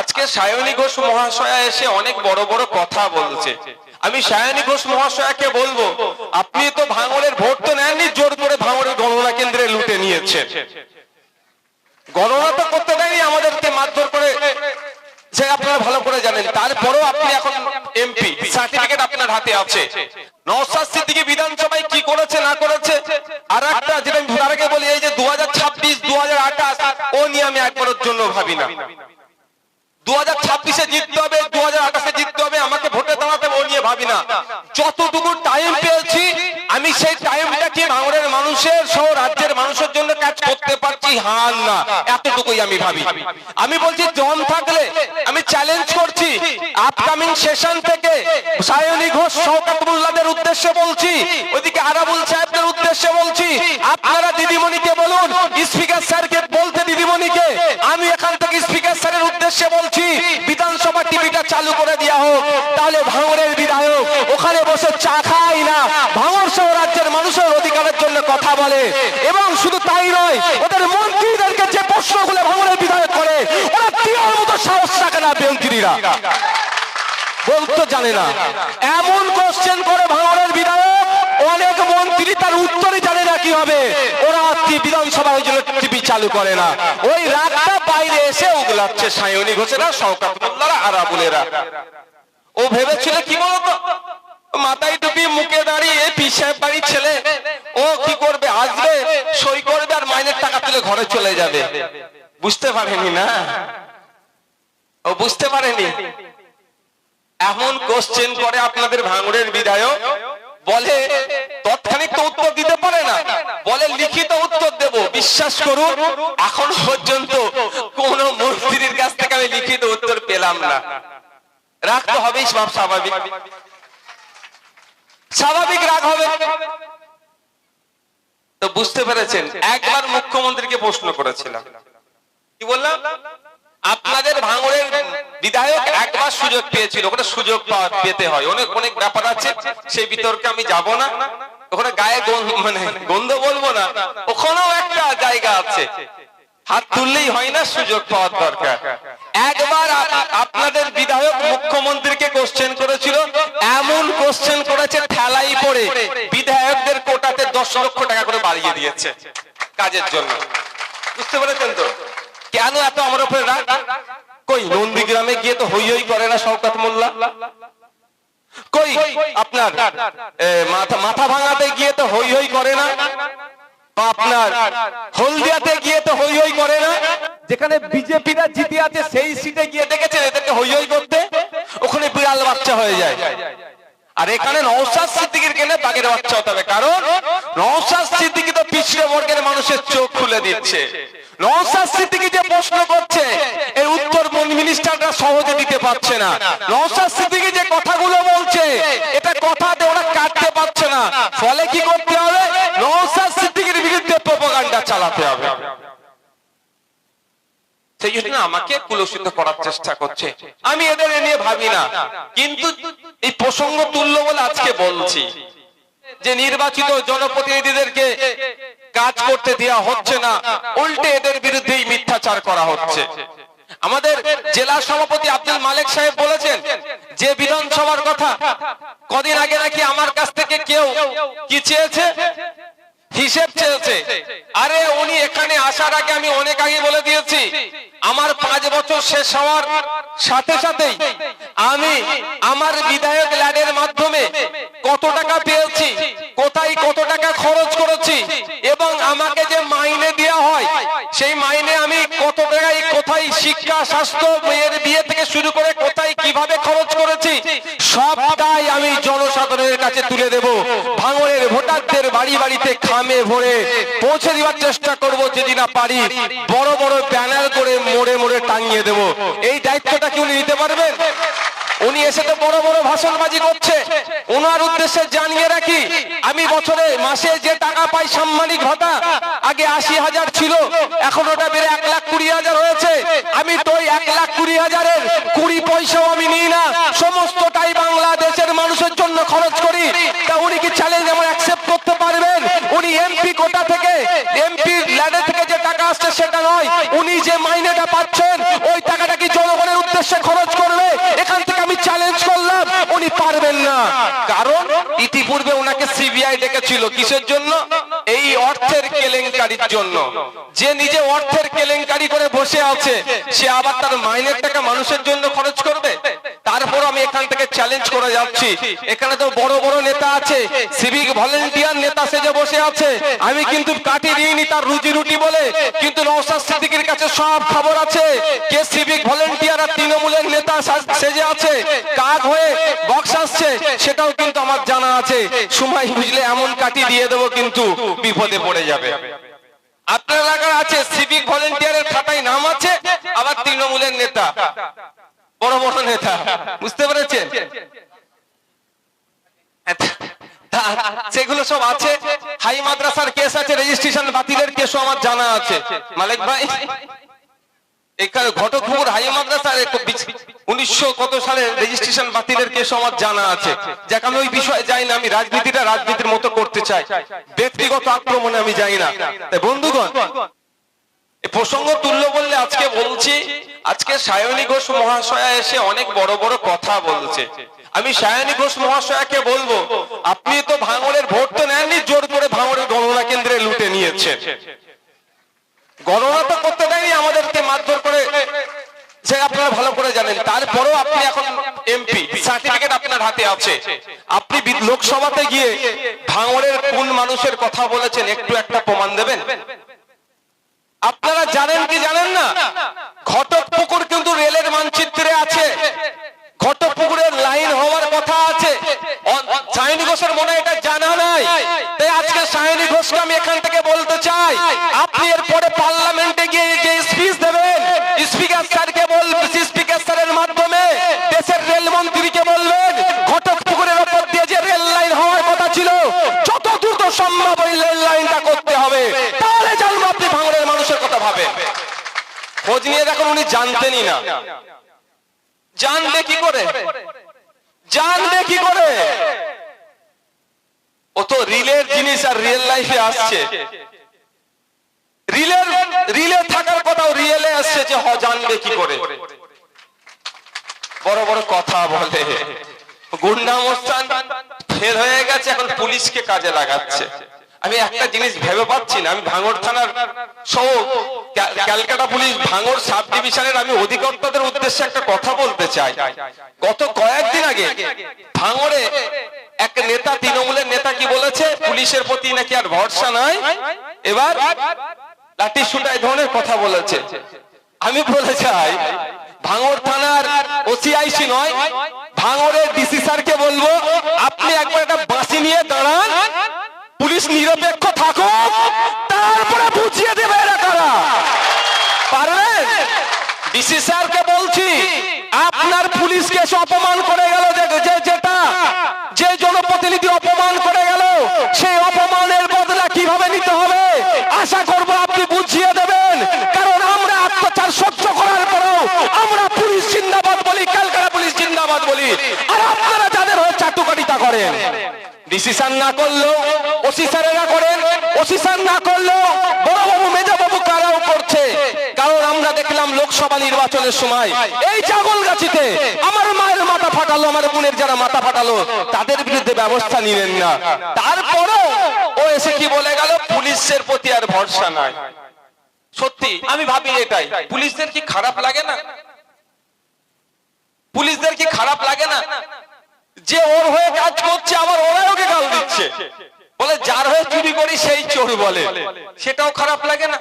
আজকে সায়নী ঘোষ মহাশয়া এসে অনেক বড় বড় কথা বলছে। আমি সায়নী ঘোষ মহাশয়াকে বলব, আপনি তো ভাঙড়ের ভোট তো নেননি, জোর করে ভাঙড়ের গণনা কেন্দ্রে লুটে নিয়েছেন গণনা তো করতে দেয়নি, আমাদেরকে মারধর করে সে আপনারা ভালো করে জানেন। তারপরেও আপনি এখন এমপি সার্টিফিকেট আপনার হাতে আছে। নওশাদ সিদ্দিকী বিধানসভায় কি করেছে, না করেছে? আর একটা যেটা আমি আগে বলি, এই যে দু হাজার ছাব্বিশ ও নিয়ে আমি একবারের জন্য ভাবি না। আমি বলছি থাকলে আমি চ্যালেঞ্জ করছি। আপকামিং সেশন থেকে সায়নী ঘোষ উদ্দেশ্যে বলছি ওইদিকে আরাবুল সাহেবদের উদ্দেশ্যে বলছি, আপনারা দিদিমণিকে বলুন, স্পিকার স্যারকে বলতে দিদিমণিকে, আমি এখান থেকে স্পিকার স্যারের উদ্দেশ্যে বলছি চালু করে দেওয়া হোক, তাহলে ভাঙড়ের বিধায়ক, ওখানে বসে চা খাই না। ভাঙড় সহ রাজ্যের মানুষের অধিকারের জন্য কথা বলে। এবং শুধু তাই নয়, ওদের মন্ত্রীদেরকে যে প্রশ্নগুলো ভাঙড়ের বিধায়ক করে, ওরা দেওয়ার মতো সাহস রাখে না মন্ত্রীরা। বলতে জানে না। এমন কোশ্চেন করে ভাঙড়ের বিধায়ক, অনেক মন্ত্রী তার উত্তরই জানে না কি হবে ওরা বিধানসভা টিভি চালু করে না। ওই রাতটা বাইরে এসে উগলাচ্ছে সায়নী ঘোষেরা শওকাত মোল্লারা আরাবুলেরা। ও ভেবেছিল কি বলতো? মাথায় টুপি, মুখে দাঁড়িয়ে পিসাব বাড়ির ছেলে। ও কি করবে? আসবে, সই করবে আর মাইনের টাকা তুলে ঘরে চলে যাবে। বুঝতে পারেনি না? ও বুঝতে পারেনি? এমন কোশ্চেন করে আপনাদের ভাঙড়ের বিধায়ক বলে, তৎক্ষণিক তো উত্তর দিতে পারে না। বলে লিখিত উত্তর দেব, বিশ্বাস করুন, এখন পর্যন্ত কোন মন্ত্রীর কাছ থেকে আমি লিখিত উত্তর পেলাম না। রাখতে হবেই সব স্বাভাবিক। স্বাভাবিক রাগ হবে। তো বুঝতে পেরেছেন, একবার মুখ্যমন্ত্রীকে প্রশ্ন করেছিলাম। কি বললাম? আপনাদের ভাঙড়ের বিধায়ক একবার সুযোগ পেয়েছিল, ওটা সুযোগ পেতে হয়। অনেক অনেক ব্যাপার আছে, সেই বিতর্কে আমি যাব না। ওখানে গায়ে মানে গন্ধ বলব না, ওখানেও একটা জায়গা আছে। হাত তুললেই হয় না, সুযোগ পাওয়ার দরকার। একবার আপনাদের বিধায়ক মুখ্যমন্ত্রীকে কোশ্চেন করেছিল, এমন কোশ্চেন করেছে ঠেলাই পড়ে, বিধায়কদের কোটাতে দশ লক্ষ টাকা করে বাড়িয়ে দিয়েছে কাজের জন্য। বুঝতে পেরেছেন তো? কেন এত আমার উপরে রাগ? কই, নন্দীগ্রামে গিয়ে তো হই হই করে না শওকাত মোল্লা? কই? আপনার? মাথা মাথা ভাঙাতে গিয়ে তো হই হই করে না? বা আপনার? হলদিয়াতে গিয়ে তো হই হই করে না? যেখানে বিজেপিরা জিতে আছে সেই সিটে গিয়ে দেখেছেন এদেরকে হই হই করতে? ওখানে বিড়াল বাচ্চা হয়ে যায়। আর এখানে নওশাদ সিদ্দিকির কেনে বাঘের বাচ্চা হতে হবে। কারণ নওশাদ সিদ্দিকি তো পিছড়ে বর্গের মানুষের চোখ খুলে দিচ্ছে। নওশাদ সিদ্দিকি যে প্রশ্ন করছে এর উত্তর মিনিস্টাররা সহজে দিতে পারছে না। নওশাদ সিদ্দিকি কথাগুলো বলছে। এটা কথাতে ওরা কাটতে পারছে না। ফলে কি করতে হবে? নওশাদ সিদ্দিকির বিরুদ্ধে প্রোপাগান্ডা চালাতে হবে। সেই জন্য আমাকে কুলসিত করার চেষ্টা করছে। আমি এদের নিয়ে ভাবি না। কিন্তু এই প্রসঙ্গ তুল্য বলে আজকে বলছি। যে নির্বাচিত জনপ্রতিনিধিদেরকে কাজ করতে দেওয়া হচ্ছে না। উল্টে এদের বিরুদ্ধেই মিথ্যাচার করা হচ্ছে। আমাদের জেলা সভাপতি আব্দুল মালিক সাহেব বলেছেন, যে বিধানসভার কথা কদিন আগে নাকি আমার কাছ থেকে কেউ কি চেয়েছে? হিসেব চেয়েছে। আরে উনি এখানে আসার আগে আমি অনেক আগে বলে দিয়েছি, আমার পাঁচ বছর শেষ হওয়ার সাথে সাথেই আমি আমার বিধায়ক ল্যাডের মাধ্যমে কত টাকা পেয়েছি, কোথায় কত টাকা খরচ করেছি এবং আমাকে যে মাইনে দেওয়া হয়, সেই মাইনে কোথায় শিক্ষা, স্বাস্থ্য, মেয়ের বিয়ে থেকে শুরু করে কোথায়, কীভাবে খরচ করেছি, সবটাই আমি জনসাধারণের কাছে তুলে দেব। ভাঙলের ভোটারদের বাড়ি বাড়িতে খামে ভরে পৌঁছে দেওয়ার চেষ্টা করব যদি না পারি, বড় বড় ব্যানার করে মোড়ে মোড়ে টাঙিয়ে দেব। এই দায়িত্বটা কি উনি নিতে পারবেন? উনি এসে তো বড় বড় ভাষণবাজি করছে। ওনার উদ্দেশ্যে জানিয়ে রাখি, আমি বছরে মাসে যে টাকা পাই সাম্মানিক ভাতা, আগে আশি হাজার ছিল, এখন ওটা বেড়ে এক লাখ কুড়ি হাজার হয়েছে। আমি তো এক লাখ কুড়ি হাজারের কুড়ি পয়সাও আমি নিই না। সমস্তটাই বাংলাদেশের মানুষের জন্য খরচ করি। তা উনি কি চ্যালেঞ্জ আমার অ্যাকসেপ্ট করতে পারবেন? উনি এমপি কোটা থেকে এমপি ল্যাডে থেকে যে টাকা আসছে সেটা নয়, উনি যে মাইনেটা পাচ্ছেন, ওই টাকাটা কি জনগণের উদ্দেশ্যে খরচ করবে এখান থেকে আমি চ্যালেঞ্জ করলাম উনি পারবেন না কারণ ইতিপূর্বে ওনাকে সিবিআই ডেকেছিল কিসের জন্য? এই অর্থের কেলেঙ্কারির জন্য। যে নিজে অর্থের কেলেঙ্কারি করে বসে আছে, সে আবার তার মাইনের টাকা মানুষের জন্য খরচ করবে? এখান থেকে চ্যালেঞ্জ করে যাচ্ছি। এখানে তো বড় বড় নেতা আছে সিভিক ভলেন্টিয়ার নেতা সেজে বসে আছে। আমি কিন্তু কাটি দিইনি তার রুজি রুটি বলে, কিন্তু নওশাদ সিদ্দিকীর কাছে সব খবর আছে। কে সিভিক ভলেন্টিয়ার আর তৃণমূলের নেতা সেজে আছে, কাক হয়ে বক্স আসছে, সেটাও কিন্তু আমার জানা আছে। সময় বুঝলে এমন কাটি দিয়ে দেবো কিন্তু বিপদে পড়ে যাবে। আপনার এলাকার আছে সিভিক ভলেন্টিয়ারের খাতায় নাম আছে, আবার তৃণমূলের নেতা। বড় বড় নেতা। বুঝতে পেরেছেন? সেগুলো সব আছে। হাই মাদ্রাসার কেস আছে রেজিস্ট্রেশন বাতিলের কেসও আমার জানা আছে। মালিক ভাই, এখানে ঘটকপুর হাই মাদ্রাসার উনিশশো কত সালে রেজিস্ট্রেশন বাতিলের কেস আমার জানা আছে। যাকে, আমি ওই বিষয়ে যাই না, আমি রাজনীতিটা রাজনীতির মতো করতে চাই। ব্যক্তিগত আক্রমণে আমি যাই না। বন্ধুগণ প্রসঙ্গ তুল্য বললে আজকে বলছি, আজকে সায়নী ঘোষ মহাশয়া এসে অনেক বড় বড় কথা বলছে। আমি সায়নী ঘোষ মহাশয়াকে বলব, আপনি তো ভাঙড়ের ভোট তো নেননি, জোর করে ভাঙড়ের গণনা কেন্দ্রে লুটে নিয়েছেন। গণনা তো করতে দেয়নি, আমাদেরকে মারধর করে সে আপনারা ভালো করে জানেন। তারপরেও আপনি এখন এমপি সার্টিফিকেট আপনার হাতে আছে। আপনি লোকসভাতে গিয়ে ভাঙড়ের কোন মানুষের কথা বলেছেন, একটু একটা প্রমাণ দেবেন? জানেন কি জানেন না? ঘটক পুকুর কিন্তু রেলের মানচিত্রে আছে। ঘটক পুকুরের লাইন হওয়ার কথা আছে। সাহিনী ঘোষের মনে এটা জানা নাই। তাই আজকে সায়নী ঘোষকে আমি এখান থেকে বলতে চাই, আপনি এরপরে পার্লামেন্টে খোঁজ নিয়ে দেখুন উনি জানতেনই না। জানবে কি করে? জানবে কি করে? ও তো রিলের জিনিস আর রিয়েল লাইফে আসছে। রিলের, রিলে থাকার কথাও রিয়েলে আসছে যে, হ, জানবে কি করে? বড় বড় কথা বলে। গুন্ডা মোস্তান ফেল হয়ে গেছে, এখন পুলিশকে কাজে লাগাচ্ছে। আমি একটা জিনিস ভেবে পাচ্ছি না, আমি ভাঙড় থানার সহ ক্যালকাটা পুলিশ ভাঙড় সাব ডিভিশনের আমি অধিকর্তাদের উদ্দেশ্যে একটা কথা বলতে চাই। গত কয়েকদিন আগে ভাঙড়ে এক নেতা, তৃণমূলের নেতা কি বলেছে? পুলিশের প্রতি নাকি আর ভরসা নাই? এবার লাঠি শুটা এই ধরনের কথা বলেছে। আমি বলে চাই, ভাঙড় থানার ওসিআইসি নয়, ভাঙড়ের ডিসি স্যারকে বলব আপনি একবার একটা বাঁশি নিয়ে দাঁড়ান পুলিশ নিরপেক্ষ থাকুক, তারপরে বুঝিয়ে দেবে এরা কারা। পারবেন ডিসি স্যারকে বলছি, আপনার পুলিশকে অপমান করে গেল যেটা, যে জনপ্রতিনিধি অপমান করে গেল, সেই অপমানের বদলা কীভাবে নিতে হবে? আশা করব আপনি বুঝিয়ে দেবেন, কারণ আমরা অত্যাচার সহ্য করার পরেও আমরা পুলিশ জিন্দাবাদ বলি ক্যালকাটা পুলিশ জিন্দাবাদ বলি। আর আপনারা যাদের হয়ে চাটুকারিতা করেন ডিসিশন না করলেও ওসি স্যারেরা করেন ওসি স্যার না করলেও বড় বাবু মেজা বাবু কারাও করছে। কারণ আমরা দেখলাম লোকসভা নির্বাচনের সময় এই জাগলগাছিতে আমার মায়ের মাথা ফাটালো, আমার বোনের যারা মাথা ফাটালো, তাদের বিরুদ্ধে ব্যবস্থা নিলেন না। তারপরেও ও এসে কি বলে গেল, পুলিশের প্রতি আর ভরসা নাই। সত্যি, আমি ভাবি এটাই। পুলিশদের কি খারাপ লাগে না? পুলিশদের কি খারাপ লাগে না? যে ওর হয়ে কাজ করছে আবার ওরাই ওকে গাল দিচ্ছে। বলে, যার হয়ে চুরি করি, সেই চোর বলে। সেটাও খারাপ লাগে না?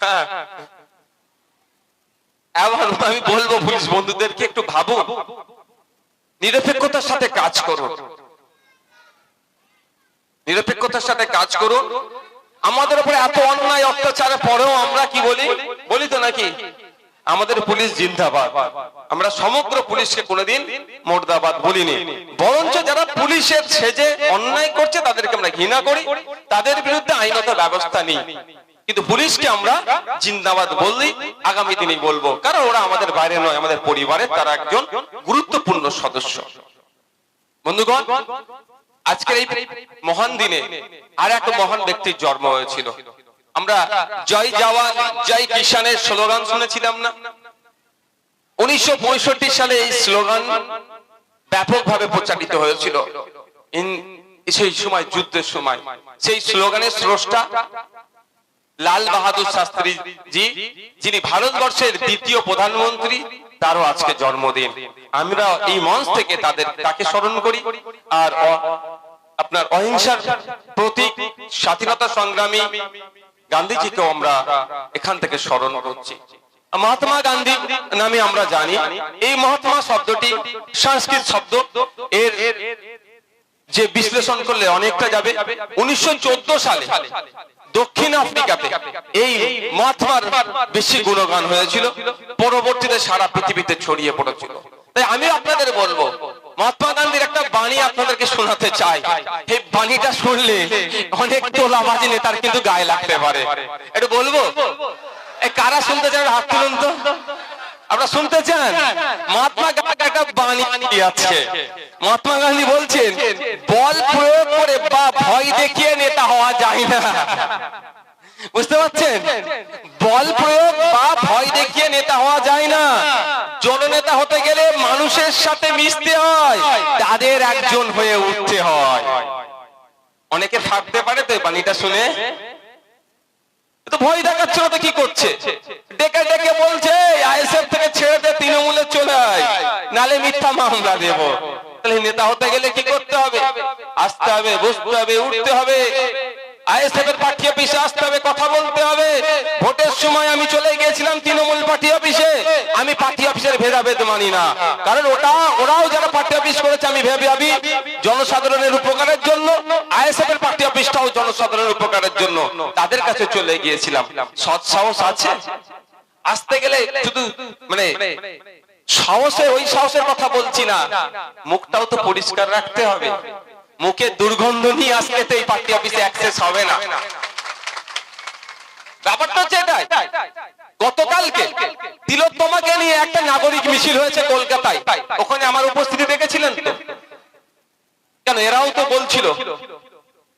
হ্যাঁ। এমন আমি বলব, পুলিশ বন্ধুদেরকে, একটু ভাবুন নিরপেক্ষতার সাথে কাজ করুন। নিরপেক্ষতার সাথে কাজ করুন। আমাদের উপরে এত অন্যায়, অত্যাচারের পরেও আমরা কি বলি? বলি তো নাকি? আমাদের পুলিশ জিন্দাবাদ। আমরা সমগ্র পুলিশকে কোনোদিন মোর্দাবাদ বলিনি। বরঞ্চ যারা পুলিশের সেজে অন্যায় করছে, তাদেরকে আমরা ঘৃণা করি। তাদের বিরুদ্ধে আইনত ব্যবস্থা নিই। কিন্তু পুলিশকে আমরা জিন্দাবাদ বললি আগামী দিনে বলব। কারণ ওরা আমাদের বাইরে নয়, আমাদের পরিবারের তারা একজন গুরুত্বপূর্ণ সদস্য। বন্ধুগণ, আজকের এই মহান দিনে আর এক মহান ব্যক্তির জন্ম হয়েছিল। আমরা জয় জওয়ান, জয় কিষানের স্লোগান শুনেছিলাম না? উনিশশো সালে এই স্লোগান ব্যাপকভাবে প্রচারিত হয়েছিল। সেই সময়, যুদ্ধের সময়। সেই স্লোগানের স্রষ্টা লাল বাহাদুর শাস্ত্রী জি যিনি ভারতবর্ষের দ্বিতীয় প্রধানমন্ত্রী, তারও আজকে জন্মদিন। আমরা এই মঞ্চ থেকে তাদের, তাকে স্মরণ করি। আর আপনার অহিংসার প্রতীক, স্বাধীনতা সংগ্রামী গান্ধীজিকেও আমরা এখান থেকে স্মরণ করছি। মহাত্মা গান্ধী নামে আমরা জানি। এই মহাত্মা শব্দটি সংস্কৃত শব্দ। এর যে বিশ্লেষণ করলে অনেকটা যাবে। উনিশশো চোদ্দ সালে দক্ষিণ আফ্রিকাতে এই মহাত্মার বেশি গুণগান হয়েছিল। পরবর্তীতে সারা পৃথিবীতে ছড়িয়ে পড়েছিল। তাই আমি আপনাদের বলব মহাত্মা গান্ধীর একটা বাণী আপনাদেরকে শোনাতে চাই। এই বাণীটা শুনলে অনেক তোলাবাজি নেতার কিন্তু গায়ে লাগতে পারে। একটু বলব? কারা শুনতে চান? হাত তুলুন তো। আপনারা শুনতে চান? মহাত্মা গান্ধী একটা বাণী আছে। মহাত্মা গান্ধী বলছেন, বল প্রয়োগ করে বা ভয় দেখিয়ে নেতা হওয়া যায় না। বুঝতে পারছেন? বল প্রয়োগ বা ভয় দেখিয়ে নেতা হওয়া যায় না। জননেতা হতে গেলে মানুষের সাথে মিশতে হয়, তাদের একজন হয়ে উঠতে হয়। অনেকে থাকতে পারে তো বাণীটা শুনে। তো ভয় দেখাচ্ছে না তো কি করছে? ডেকে ডেকে বলছে, আইএসএফ থেকে ছেড়ে দে, তৃণমূলে চলে আয়, নালে মিথ্যা মামলা দেব। তাহলে নেতা হতে গেলে কি করতে হবে? আসতে হবে, বসতে হবে, উঠতে হবে। পার্টি অফিসে আসতে হবে, কথা বলতে হবে। ভোটের সময় আমি চলে তৃণমূল পার্টি অফিসে। আমি পার্টি অফিসের ভেদাভেদ কারণ ওটা, ওরাও যারা পার্টি আমি ভেবে ভাবি জনসাধারণের উপকারের জন্য আইএসএফ এর পার্টি অফিসটাও জনসাধারণের উপকারের জন্য তাদের কাছে চলে গিয়েছিলাম। সৎ সাহস আছে? আসতে গেলে শুধু মানে সাহসে, ওই সাহসের কথা বলছি না। মুখটাও তো পরিষ্কার রাখতে হবে। মুখে দুর্গন্ধ নিয়ে আসলে তো এই পার্টি অফিসে অ্যাক্সেস হবে না। ব্যাপারটা হচ্ছে এটাই। গতকালকে তিলোত্তমাকে নিয়ে একটা নাগরিক মিছিল হয়েছে কলকাতায়। ওখানে আমার উপস্থিতি দেখেছিলেন তো? কেন এরাও তো বলছিল।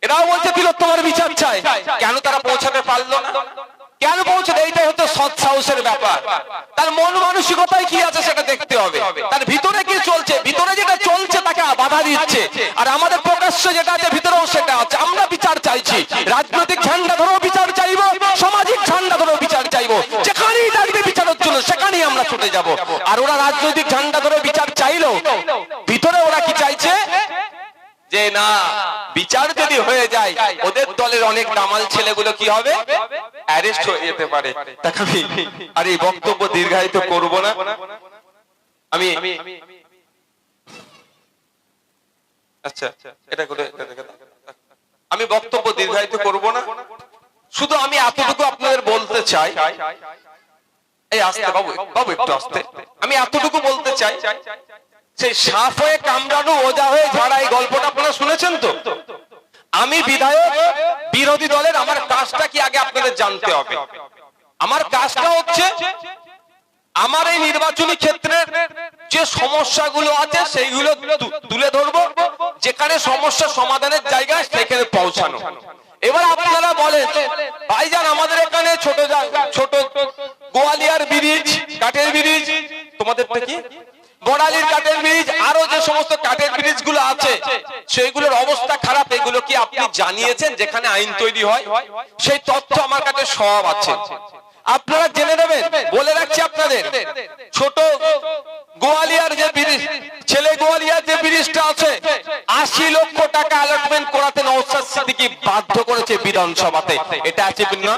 এরাও বলছে তিলোত্তমার বিচার চাই। কেন তারা পৌঁছাতে পারল না? কেন পৌঁছাতে? এইটাই হচ্ছে সৎ সাহসের ব্যাপার। তার মন মানসিকতায় কি আছে সেটা দেখতে হবে। তার ভিতরে কি চলছে? ভিতরে যেটা চলছে বাধা দিচ্ছে। আর আমাদের প্রকাশ্য যেটা আছে ভিতরেও সেটা আছে আমরা বিচার চাইছি। রাজনৈতিক ঝান্ডা ধরেও বিচার চাইব, সামাজিক ঝান্ডা ধরেও বিচার চাইব। যেখানেই ডাকবে বিচারের জন্য সেখানেই আমরা ছুটে যাব। আর ওরা রাজনৈতিক ঝান্ডা ধরে বিচার চাইলো, ভিতরে ওরা কি চাইছে? যে না, বিচার যদি হয়ে যায়, ওদের দলের অনেক দামাল ছেলেগুলো কি হবে? অ্যারেস্ট হয়ে যেতে পারে। আর এই বক্তব্য দীর্ঘায়িত করব না। আমি আচ্ছা। আমি বক্তব্য দীর্ঘায়িত করব না। শুধু আমি এতটুকু আপনাদের বলতে চাই। এই আস্তে, বাবু বাবু, একটু আস্তে। আমি এতটুকু বলতে চাই সেই সাপ হয়ে কামড়ানো ওজা হয়ে ঝাড়া, এই গল্পটা আপনারা শুনেছেন তো? আমি বিধায়ক, বিরোধী দলের, আমার কাজটা কি আগে আপনাদের জানতে হবে? আমার কাজটা হচ্ছে আমার এই নির্বাচনী ক্ষেত্রের যে সমস্যাগুলো আছে, সেইগুলো তুলে ধরবো, যেখানে সমস্যা সমাধানের জায়গায় সেখানে পৌঁছানো। এবার আপনারা বলেন, ভাইজান, আমাদের এখানে ছোট ছোট গোয়ালিয়ার ব্রিজ, কাঠের ব্রিজ, তোমাদের কি? বড়ালির কাঠের ব্রিজ, আরও যে সমস্ত কাঠের ব্রিজগুলো আছে, সেইগুলোর অবস্থা খারাপ, এগুলো কি আপনি জানিয়েছেন, যেখানে আইন তৈরি হয়? সেই তথ্য আমার কাছে সব আছে। আপনারা জেনে নেবেন, বলে রাখছি আপনাদের, ছোট গোয়ালিয়ার যে ব্রিজ, ছেলে গোয়ালিয়ার যে ব্রিজটা আছে, আশি লক্ষ টাকা অ্যালটমেন্ট করাতে নওসাদ সিদ্দিকি বাধ্য করেছে বিধানসভাতে। এটা আছে না?